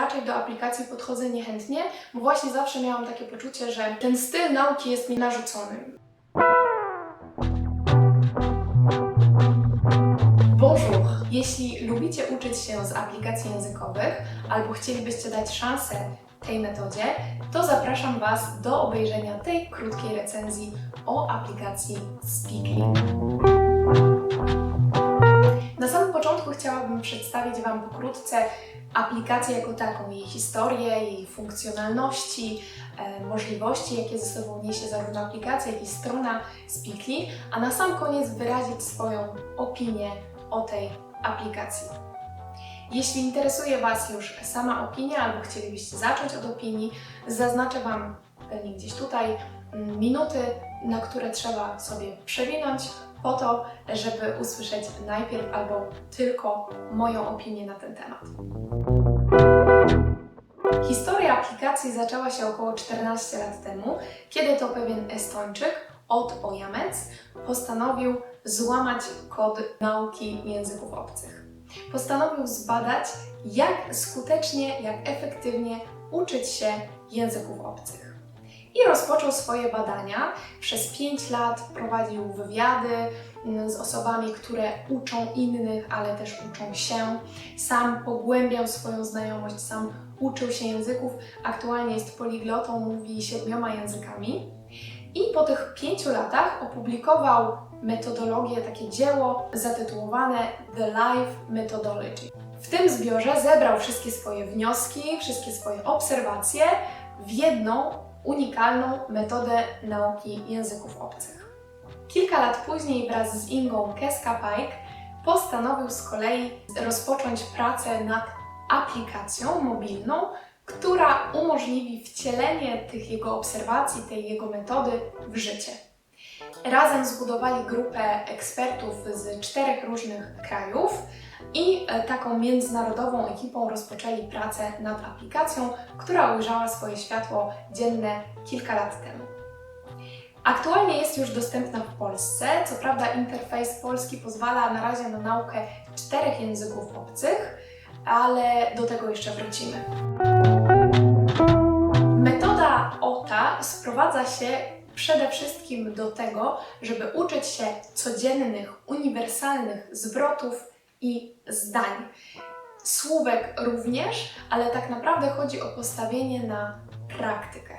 raczej do aplikacji podchodzę niechętnie, bo właśnie zawsze miałam takie poczucie, że ten styl nauki jest mi narzucony. Bonjour! Jeśli lubicie uczyć się z aplikacji językowych albo chcielibyście dać szansę tej metodzie, to zapraszam Was do obejrzenia tej krótkiej recenzji o aplikacji Speakly. Na samym początku chciałabym przedstawić Wam pokrótce aplikację jako taką, jej historię, jej funkcjonalności, e, możliwości, jakie ze sobą niesie zarówno aplikacja, jak i strona Speakly, a na sam koniec wyrazić swoją opinię o tej aplikacji. Jeśli interesuje Was już sama opinia, albo chcielibyście zacząć od opinii, zaznaczę Wam pewnie gdzieś tutaj mm, minuty, na które trzeba sobie przewinąć po to, żeby usłyszeć najpierw albo tylko moją opinię na ten temat. Historia aplikacji zaczęła się około 14 lat temu, kiedy to pewien Estończyk, Ot Ojamec, postanowił złamać kod nauki języków obcych. Postanowił zbadać, jak skutecznie, jak efektywnie uczyć się języków obcych. I rozpoczął swoje badania. Przez 5 lat prowadził wywiady mm, z osobami, które uczą innych, ale też uczą się. Sam pogłębiał swoją znajomość, sam uczył się języków. Aktualnie jest poliglotą, mówi siedmioma językami. I po tych pięciu latach opublikował metodologię, takie dzieło zatytułowane The Life Methodology. W tym zbiorze zebrał wszystkie swoje wnioski, wszystkie swoje obserwacje w jedną unikalną metodę nauki języków obcych. Kilka lat później wraz z Ingą Keska-Pike postanowił z kolei rozpocząć pracę nad aplikacją mobilną, która umożliwi wcielenie tych jego obserwacji, tej jego metody w życie. Razem zbudowali grupę ekspertów z czterech różnych krajów i e, taką międzynarodową ekipą rozpoczęli pracę nad aplikacją, która ujrzała swoje światło dzienne kilka lat temu. Aktualnie jest już dostępna w Polsce. Co prawda, interfejs polski pozwala na razie na naukę czterech języków obcych, ale do tego jeszcze wrócimy. Metoda OTA sprowadza się przede wszystkim do tego, żeby uczyć się codziennych, uniwersalnych zwrotów i zdań. Słówek również, ale tak naprawdę chodzi o postawienie na praktykę.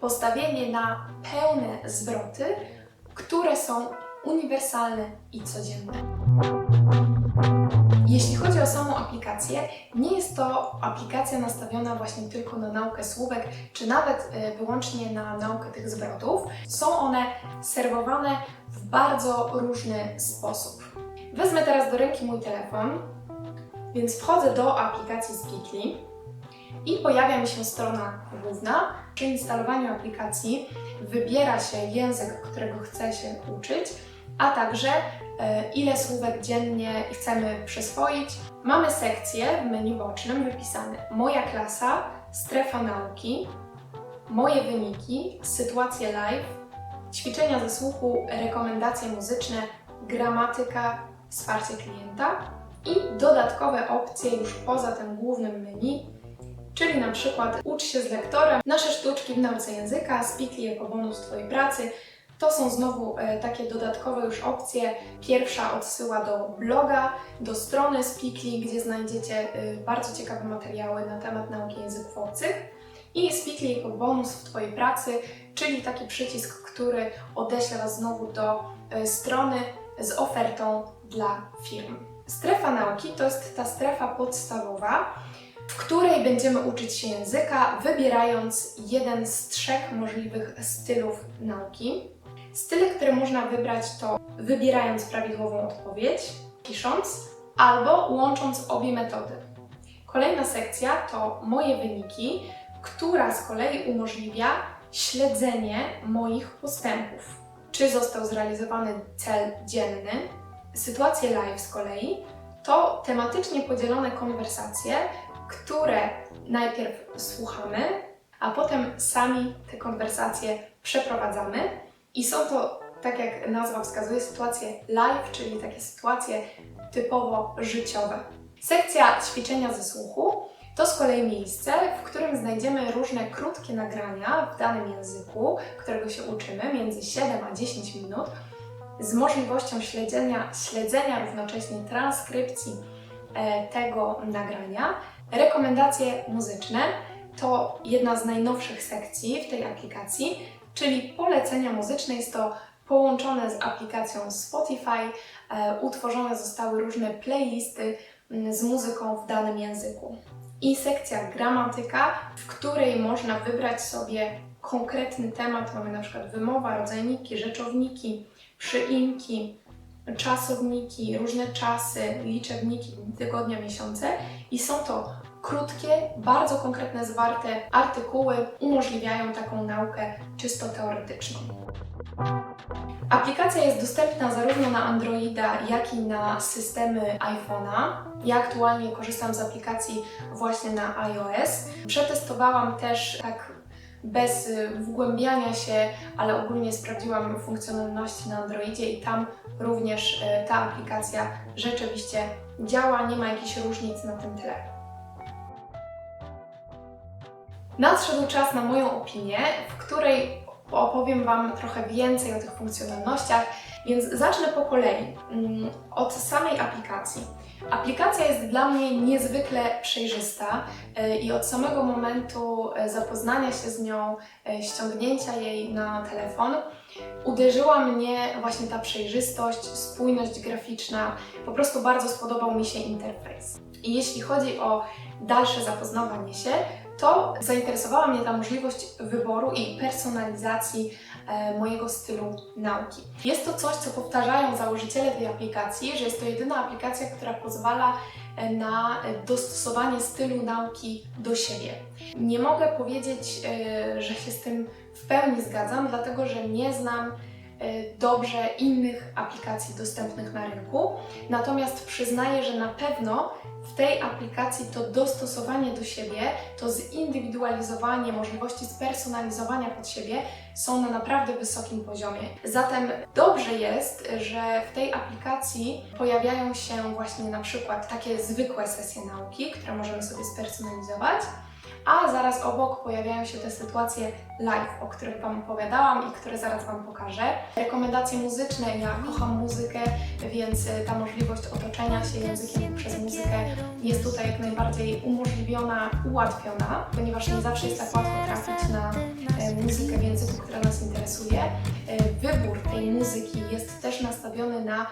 Postawienie na pełne zwroty, które są uniwersalne i codzienne. Jeśli chodzi o samą aplikację, nie jest to aplikacja nastawiona właśnie tylko na naukę słówek, czy nawet e, wyłącznie na naukę tych zwrotów. Są one serwowane w bardzo różny sposób. Wezmę teraz do ręki mój telefon, więc wchodzę do aplikacji Speakly i pojawia mi się strona główna. Przy instalowaniu aplikacji wybiera się język, którego chcę się uczyć, a także ile słówek dziennie chcemy przyswoić. Mamy sekcję w menu bocznym wypisane Moja klasa, strefa nauki, moje wyniki, sytuacje live, ćwiczenia ze słuchu, rekomendacje muzyczne, gramatyka, wsparcie klienta i dodatkowe opcje już poza tym głównym menu, czyli na przykład ucz się z lektorem, nasze sztuczki w nauce języka, Speakly jako bonus Twojej pracy, to są znowu e, takie dodatkowe już opcje. Pierwsza odsyła do bloga, do strony Speakly, gdzie znajdziecie e, bardzo ciekawe materiały na temat nauki języków obcych. I Speakly jako bonus w Twojej pracy, czyli taki przycisk, który odeśle Was znowu do e, strony z ofertą dla firm. Strefa nauki to jest ta strefa podstawowa, w której będziemy uczyć się języka, wybierając jeden z trzech możliwych stylów nauki. Style, które można wybrać, to wybierając prawidłową odpowiedź, pisząc albo łącząc obie metody. Kolejna sekcja to moje wyniki, która z kolei umożliwia śledzenie moich postępów. Czy został zrealizowany cel dzienny? Sytuacje live z kolei to tematycznie podzielone konwersacje, które najpierw słuchamy, a potem sami te konwersacje przeprowadzamy. I są to, tak jak nazwa wskazuje, sytuacje live, czyli takie sytuacje typowo życiowe. Sekcja ćwiczenia ze słuchu To z kolei miejsce, w którym znajdziemy różne krótkie nagrania w danym języku, którego się uczymy, między 7 a 10 minut, z możliwością śledzenia, śledzenia równocześnie transkrypcji e, tego nagrania. Rekomendacje muzyczne to jedna z najnowszych sekcji w tej aplikacji, czyli polecenia muzyczne. Jest to połączone z aplikacją Spotify. E, utworzone zostały różne playlisty mm, z muzyką w danym języku. I sekcja gramatyka, w której można wybrać sobie konkretny temat. Mamy na przykład wymowa, rodzajniki, rzeczowniki, przyimki, czasowniki, różne czasy, liczebniki, dni tygodnia, miesiące i są to krótkie, bardzo konkretne, zwarte artykuły umożliwiają taką naukę czysto teoretyczną. Aplikacja jest dostępna zarówno na Androida, jak i na systemy iPhone'a. Ja aktualnie korzystam z aplikacji właśnie na iOS. Przetestowałam też tak bez wgłębiania się, ale ogólnie sprawdziłam funkcjonalności na Androidzie i tam również y, ta aplikacja rzeczywiście działa, nie ma jakichś różnic na tym tle. Nadszedł czas na moją opinię, w której opowiem Wam trochę więcej o tych funkcjonalnościach, więc zacznę po kolei mm, od samej aplikacji. Aplikacja jest dla mnie niezwykle przejrzysta y, i od samego momentu y, zapoznania się z nią, y, ściągnięcia jej na telefon, uderzyła mnie właśnie ta przejrzystość, spójność graficzna. Po prostu bardzo spodobał mi się interfejs. I jeśli chodzi o dalsze zapoznawanie się, to zainteresowała mnie ta możliwość wyboru i personalizacji e, mojego stylu nauki. Jest to coś, co powtarzają założyciele tej aplikacji, że jest to jedyna aplikacja, która pozwala e, na dostosowanie stylu nauki do siebie. Nie mogę powiedzieć, e, że się z tym w pełni zgadzam, dlatego że nie znam dobrze innych aplikacji dostępnych na rynku. Natomiast przyznaję, że na pewno w tej aplikacji to dostosowanie do siebie, to zindywidualizowanie, możliwości spersonalizowania pod siebie są na naprawdę wysokim poziomie. Zatem dobrze jest, że w tej aplikacji pojawiają się właśnie na przykład takie zwykłe sesje nauki, które możemy sobie spersonalizować a zaraz obok pojawiają się te sytuacje live, o których Wam opowiadałam i które zaraz Wam pokażę. Rekomendacje muzyczne, ja kocham muzykę, więc e, ta możliwość otoczenia się językiem przez muzykę jest tutaj jak najbardziej umożliwiona, ułatwiona, ponieważ nie zawsze jest tak łatwo trafić na e, muzykę w języku, która nas interesuje. E, Wybór tej muzyki jest też nastawiony na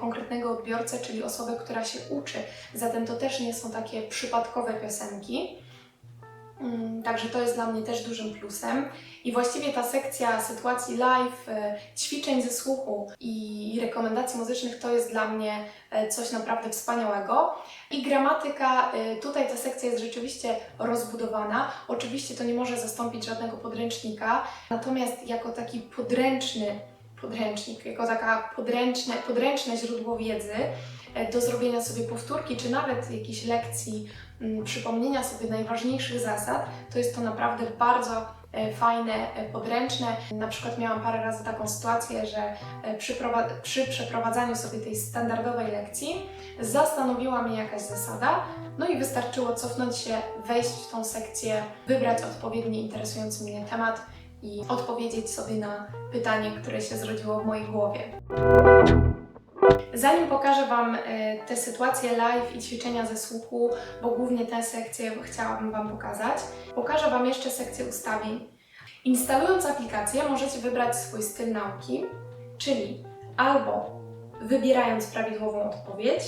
konkretnego odbiorcę, czyli osobę, która się uczy. Zatem to też nie są takie przypadkowe piosenki. Mm, Także to jest dla mnie też dużym plusem. I właściwie ta sekcja sytuacji live, e, ćwiczeń ze słuchu i rekomendacji muzycznych to jest dla mnie e, coś naprawdę wspaniałego. I gramatyka, e, tutaj ta sekcja jest rzeczywiście rozbudowana. Oczywiście to nie może zastąpić żadnego podręcznika, natomiast jako taki podręczny podręcznik, jako taka podręczne, podręczne źródło wiedzy do zrobienia sobie powtórki, czy nawet jakiejś lekcji, mm, przypomnienia sobie najważniejszych zasad, to jest to naprawdę bardzo e, fajne, e, podręczne. Na przykład miałam parę razy taką sytuację, że e, przy, przy przeprowadzaniu sobie tej standardowej lekcji zastanowiła mnie jakaś zasada, no i wystarczyło cofnąć się, wejść w tą sekcję, wybrać odpowiedni interesujący mnie temat i odpowiedzieć sobie na pytanie, które się zrodziło w mojej głowie. Zanim pokażę Wam e, te sytuacje live i ćwiczenia ze słuchu, bo głównie tę sekcję chciałabym Wam pokazać, pokażę Wam jeszcze sekcję ustawień. Instalując aplikację możecie wybrać swój styl nauki, czyli albo wybierając prawidłową odpowiedź,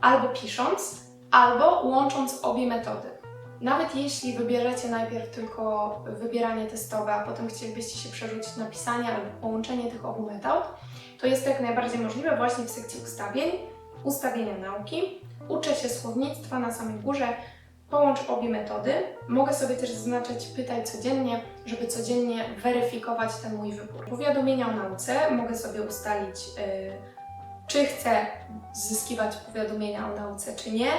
albo pisząc, albo łącząc obie metody. Nawet jeśli wybierzecie najpierw tylko wybieranie testowe, a potem chcielibyście się przerzucić na pisanie albo połączenie tych obu metod, to jest jak najbardziej możliwe właśnie w sekcji ustawień, ustawienia nauki. Uczę się słownictwa na samej górze, połącz obie metody. Mogę sobie też zaznaczyć pytaj codziennie, żeby codziennie weryfikować ten mój wybór. Powiadomienia o nauce mogę sobie ustalić, yy, czy chcę zyskiwać powiadomienia o nauce, czy nie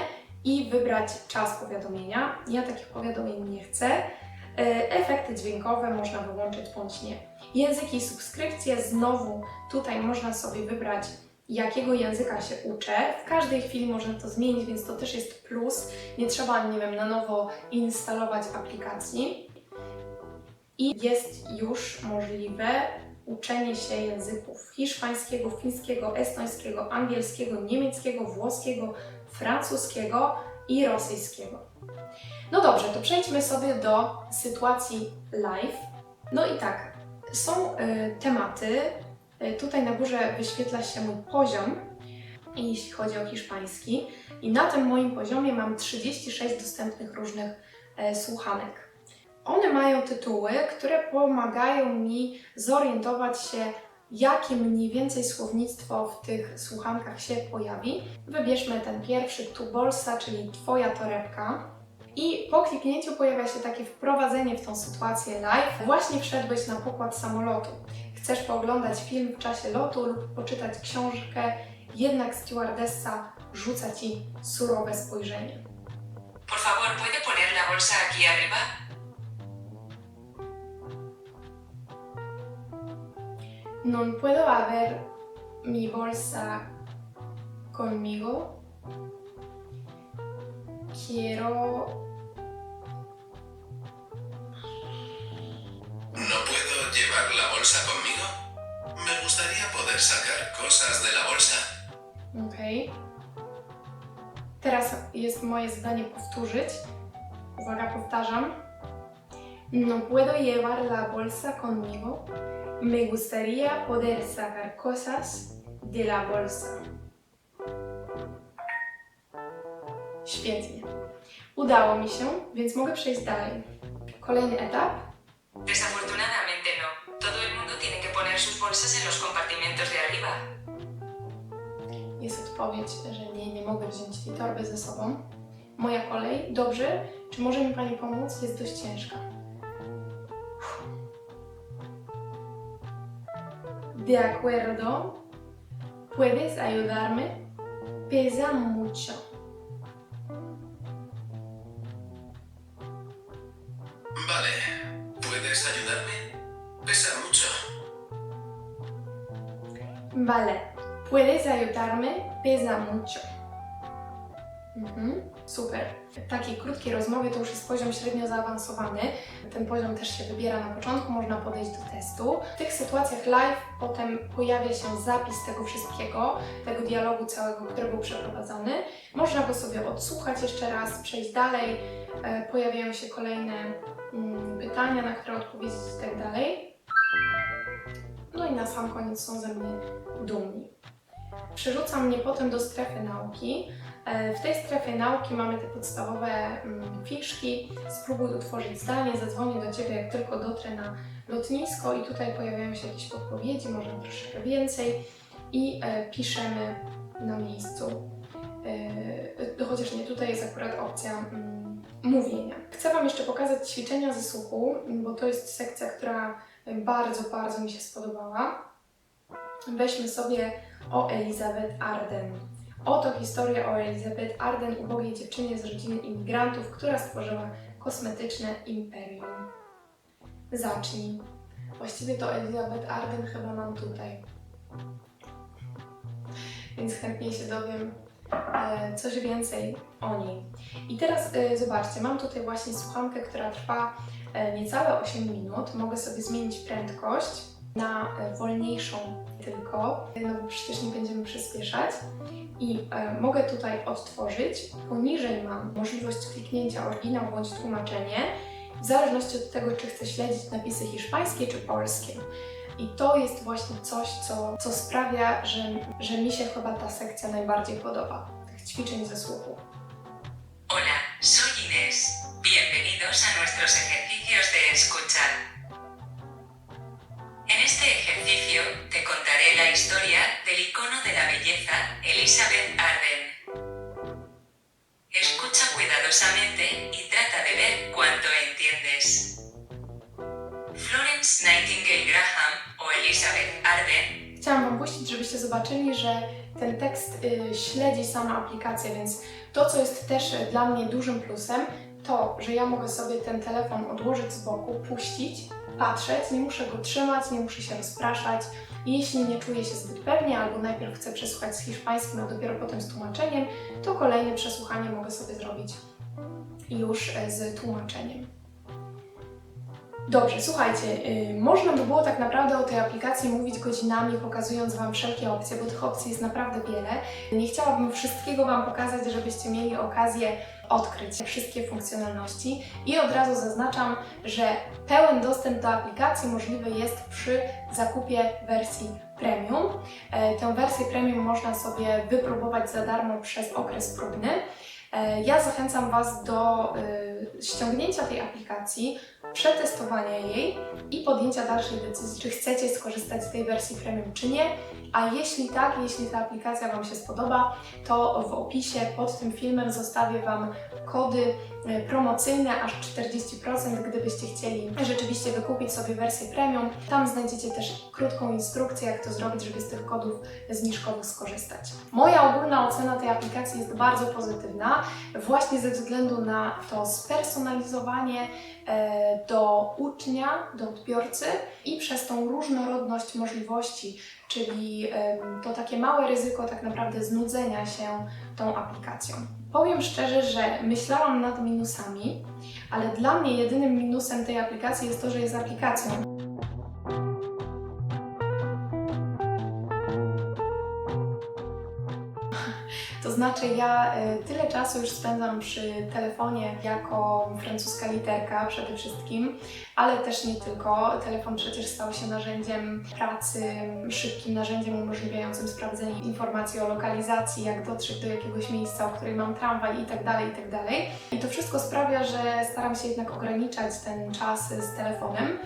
i wybrać czas powiadomienia. Ja takich powiadomień nie chcę. E, Efekty dźwiękowe można wyłączyć bądź nie. Języki i subskrypcje, znowu tutaj można sobie wybrać jakiego języka się uczę. W każdej chwili można to zmienić, więc to też jest plus. Nie trzeba, nie wiem, na nowo instalować aplikacji. I jest już możliwe uczenie się języków hiszpańskiego, fińskiego, estońskiego, angielskiego, niemieckiego, włoskiego, francuskiego i rosyjskiego. No dobrze, to przejdźmy sobie do sytuacji live. No i tak, są y, tematy. Y, tutaj na górze wyświetla się mój poziom, jeśli chodzi o hiszpański. I na tym moim poziomie mam 36 dostępnych różnych e, słuchanek. One mają tytuły, które pomagają mi zorientować się, jakie mniej więcej słownictwo w tych słuchankach się pojawi. Wybierzmy ten pierwszy, tu bolsa, czyli Twoja torebka. I po kliknięciu pojawia się takie wprowadzenie w tą sytuację live. Właśnie wszedłeś na pokład samolotu. Chcesz pooglądać film w czasie lotu lub poczytać książkę, jednak stewardessa rzuca ci surowe spojrzenie. Por favor, ¿puede poner la bolsa aquí arriba? Non puedo haber mi bolsa conmigo. Quiero llevar la bolsa conmigo? Me gustaría poder sacar cosas de la bolsa. Okej. Teraz jest moje zadanie powtórzyć. Uwaga, powtarzam. No puedo llevar la bolsa conmigo. Me gustaría poder sacar cosas de la bolsa. Świetnie. Udało mi się, więc mogę przejść dalej. Kolejny etap. Desafortunadamente poner sus bolsas en los compartimentos de arriba. Jest odpowiedź, że nie, nie mogę wziąć tej torby ze sobą. Moja kolej. Dobrze. Czy może mi Pani pomóc? Jest dość ciężka. De acuerdo. ¿Puedes ayudarme? Pesa mucho. Vale. ¿Puedes ayudarme? Pesa mucho. Vale. ¿Puedes ayudarme? Pesa mucho. Mhm, super. W takiej krótkiej rozmowie to już jest poziom średnio zaawansowany. Ten poziom też się wybiera na początku, można podejść do testu. W tych sytuacjach live potem pojawia się zapis tego wszystkiego, tego dialogu całego, który był przeprowadzony. Można go sobie odsłuchać jeszcze raz, przejść dalej. E, Pojawiają się kolejne mm, pytania, na które odpowiedzieć i tak dalej. No i na sam koniec są ze mnie dumni. Przerzuca mnie potem do strefy nauki. E, W tej strefie nauki mamy te podstawowe mm, fiszki. Spróbuj utworzyć zdanie, zadzwonię do Ciebie, jak tylko dotrę na lotnisko i tutaj pojawiają się jakieś podpowiedzi, może troszeczkę więcej i e, piszemy na miejscu. E, chociaż nie, tutaj jest akurat opcja mm, mówienia. Chcę Wam jeszcze pokazać ćwiczenia ze słuchu, bo to jest sekcja, która bardzo, bardzo mi się spodobała. Weźmy sobie o Elizabeth Arden. Oto historia o Elizabeth Arden, ubogiej dziewczynie z rodziny imigrantów, która stworzyła kosmetyczne imperium. Zacznij. Właściwie to Elizabeth Arden chyba mam tutaj. Więc chętnie się dowiem e, coś więcej o niej. I teraz e, zobaczcie, mam tutaj właśnie słuchankę, która trwa niecałe 8 minut. Mogę sobie zmienić prędkość na e, wolniejszą tylko, no bo przecież nie będziemy przyspieszać. I e, mogę tutaj odtworzyć. Poniżej mam możliwość kliknięcia oryginał bądź tłumaczenie, w zależności od tego, czy chcę śledzić napisy hiszpańskie czy polskie. I to jest właśnie coś, co, co sprawia, że, że mi się chyba ta sekcja najbardziej podoba, tych ćwiczeń ze słuchu. Hola, soy Inés. Bienvenidos a nuestros ejercicios de escucha. En este ejercicio te contaré la historia del icono de la belleza, Elizabeth Arden. Escucha cuidadosamente y trata de ver cuánto entiendes. Florence Nightingale Graham o Elizabeth Arden Chciałam Wam puścić, żebyście zobaczyli, że ten tekst y, śledzi sama aplikacja, więc to, co jest też dla mnie dużym plusem, to, że ja mogę sobie ten telefon odłożyć z boku, puścić patrzeć, nie muszę go trzymać, nie muszę się rozpraszać. Jeśli nie czuję się zbyt pewnie, albo najpierw chcę przesłuchać z hiszpańskim, a dopiero potem z tłumaczeniem, to kolejne przesłuchanie mogę sobie zrobić już e, z tłumaczeniem. Dobrze, słuchajcie, yy, można by było tak naprawdę o tej aplikacji mówić godzinami, pokazując Wam wszelkie opcje, bo tych opcji jest naprawdę wiele. Nie chciałabym wszystkiego Wam pokazać, żebyście mieli okazję odkryć wszystkie funkcjonalności i od razu zaznaczam, że pełen dostęp do aplikacji możliwy jest przy zakupie wersji premium. E, Tę wersję premium można sobie wypróbować za darmo przez okres próbny. E, Ja zachęcam Was do y, ściągnięcia tej aplikacji, przetestowania jej i podjęcia dalszej decyzji, czy chcecie skorzystać z tej wersji premium, czy nie. A jeśli tak, jeśli ta aplikacja Wam się spodoba, to w opisie pod tym filmem zostawię Wam kody y, promocyjne, aż 40%, gdybyście chcieli rzeczywiście wykupić sobie wersję premium. Tam znajdziecie też krótką instrukcję, jak to zrobić, żeby z tych kodów zniżkowych skorzystać. Moja ogólna ocena tej aplikacji jest bardzo pozytywna, właśnie ze względu na to spersonalizowanie e, do ucznia, do odbiorcy i przez tą różnorodność możliwości, czyli to takie małe ryzyko tak naprawdę znudzenia się tą aplikacją. Powiem szczerze, że myślałam nad minusami, ale dla mnie jedynym minusem tej aplikacji jest to, że jest aplikacją. Znaczy, ja y, tyle czasu już spędzam przy telefonie jako francuska literka przede wszystkim, ale też nie tylko. Telefon przecież stał się narzędziem pracy, szybkim narzędziem umożliwiającym sprawdzenie informacji o lokalizacji, jak dotrzeć do jakiegoś miejsca, o której mam tramwaj itd., itd. I to wszystko sprawia, że staram się jednak ograniczać ten czas z telefonem.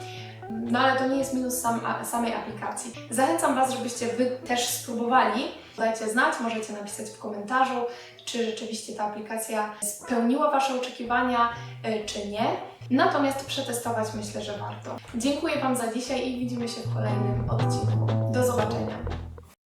No ale to nie jest minus sam, a, samej aplikacji. Zachęcam Was, żebyście Wy też spróbowali. Dajcie znać, możecie napisać w komentarzu, czy rzeczywiście ta aplikacja spełniła Wasze oczekiwania, y, czy nie. Natomiast przetestować myślę, że warto. Dziękuję Wam za dzisiaj i widzimy się w kolejnym odcinku.